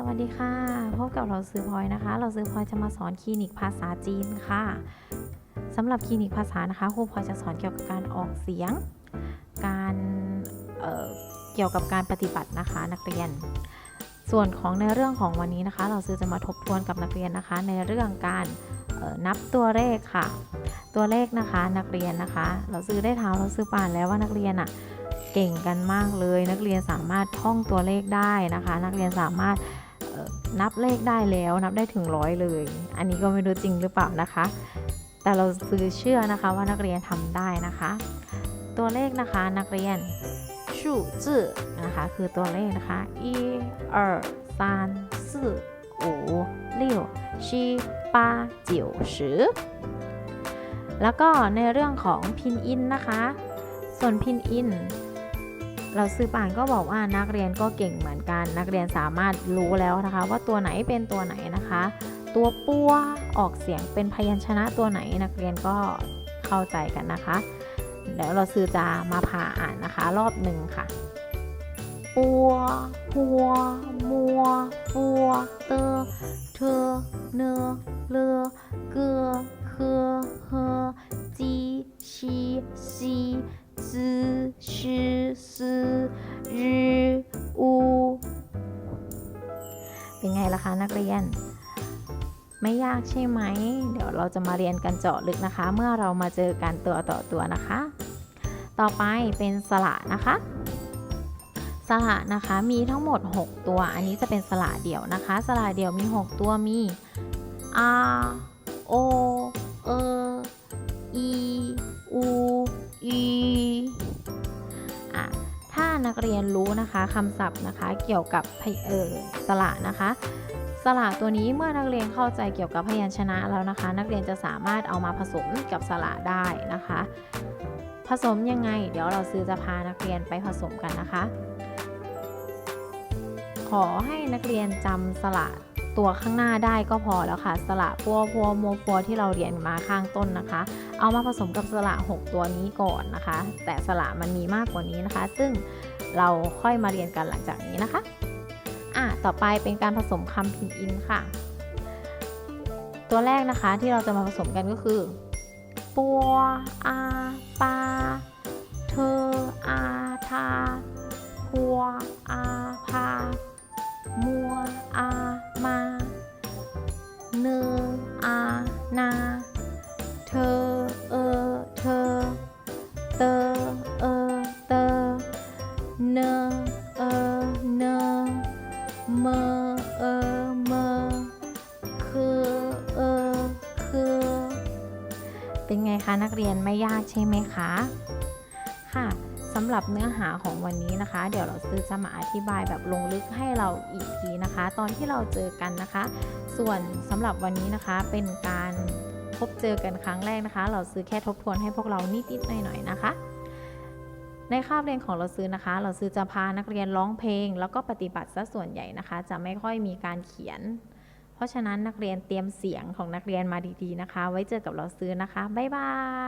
สวัสดีค่ะ พบกับเราซื้อพลอยนะคะ เราซื้อพลอยจะมาสอนคลินิกภาษาจีนค่ะสำหรับคลินิกภาษานะคะครูพลอยจะสอนเกี่ยวกับการออกเสียง การเเกี่ยวกับการปฏิบัตินะคะ นักเรียน ส่วนของในเรื่องของวันนี้นะคะ เราซื้อจะมาทบทวนกับนักเรียนนะคะ ในเรื่องการนับตัวเลขค่ะ ตัวเลขนะคะนักเรียนนะคะ เราซื้อได้ถามเราซื้อป่านแล้วว่านักเรียนอะเก่งกันมากเลย นักเรียนสามารถท่องตัวเลขได้นะคะ นักเรียนสามารถ นับเลขได้แล้วนับได้ถึงร้อยเลย อันนี้ก็ไม่รู้จริงหรือเปล่านะคะ แต่เราซื้อเชื่อนะคะว่านักเรียนทำได้นะคะ ตัวเลขนะคะนักเรียนชูจื่อนะคะคือตัวเลขนะคะอีเอร์ซานซื่ออูลิวชีปาจิ๋วสือแล้วก็ในเรื่องของพินอินนะคะ ส่วนพินอิน เราซื้อป่านก็บอกว่านักเรียนก็เก่งเหมือนกัน นักเรียนสามารถรู้แล้วนะคะ ว่าตัวไหนเป็นตัวไหนนะคะ ตัวปัวออกเสียงเป็นพยัญชนะตัวไหนนักเรียนก็เข้าใจกันนะคะเดี๋ยวเราซื้อจะมาพาอ่านนะคะ รอบหนึ่งค่ะปัวพัวมัวปัวเตอเธอเนอเลอเกอเคอเฮอ เป็นไงล่ะคะนักเรียน ไม่ยากใช่ไหม เดี๋ยวเราจะมาเรียนกันเจาะลึกนะคะ เมื่อเรามาเจอกันตัวต่อตัวนะคะ ต่อไปเป็นสระนะคะสระนะคะมีทั้งหมด 6 ตัว อันนี้จะเป็นสระเดี่ยวนะคะ สระเดี่ยวมี 6 ตัวมี a o e i u i อะ นักเรียนรู้นะคะคำศัพท์นะคะ เกี่ยวกับพยเออสระนะคะ สระตัวนี้เมื่อนักเรียนเข้าใจเกี่ยวกับพยัญชนะแล้วนะคะ นักเรียนจะสามารถเอามาผสมกับสระได้นะคะ ผสมยังไง เดี๋ยวเราซื้อจะพานักเรียนไปผสมกันนะคะ ขอให้นักเรียนจำสระ ตัวข้างหน้าได้ก็พอแล้วค่ะ สระพัวพัวโมฟัวที่เราเรียนมาข้างต้นนะคะ เอามาผสมกับสระ 6 ตัวนี้ก่อนนะคะ แต่สระมันมีมากกว่านี้นะคะ ซึ่งเราค่อยมาเรียนกันหลังจากนี้นะคะอะต่อไปเป็นการผสมคำพินอินค่ะ ตัวแรกนะคะที่เราจะมาผสมกันก็คือปัวอาปาเธออาทาพัวอา นา เธอ เออ เธอ เตอ เออ เตอ เนอ เออ เนอ เมอ เออ เมอ คือ เออ คือ เป็นไงคะนักเรียนไม่ยากใช่ไหมคะ ค่ะำหรับเนื้อหาของวันนี้นะคะ เดี๋ยวเราซื้อจะมาอธิบายแบบลงลึกให้เราอีกทีนะคะ ตอนที่เราเจอกันนะคะ ส่วนสำหรับวันนี้นะคะเป็นการพบเจอกันครั้งแรกนะคะ เราซื้อแค่ทบทวนให้พวกเรานิดๆหน่อยๆนะคะ ในคาบเรียนของเราซื้อนะคะ เราซื้อจะพานักเรียนร้องเพลง แล้วก็ปฏิบัติซะส่วนใหญ่นะคะ จะไม่ค่อยมีการเขียน เพราะฉะนั้นนักเรียนเตรียมเสียงของนักเรียนมาดีๆนะคะ ไว้เจอกับเราซื้อนะคะบ๊ายบาย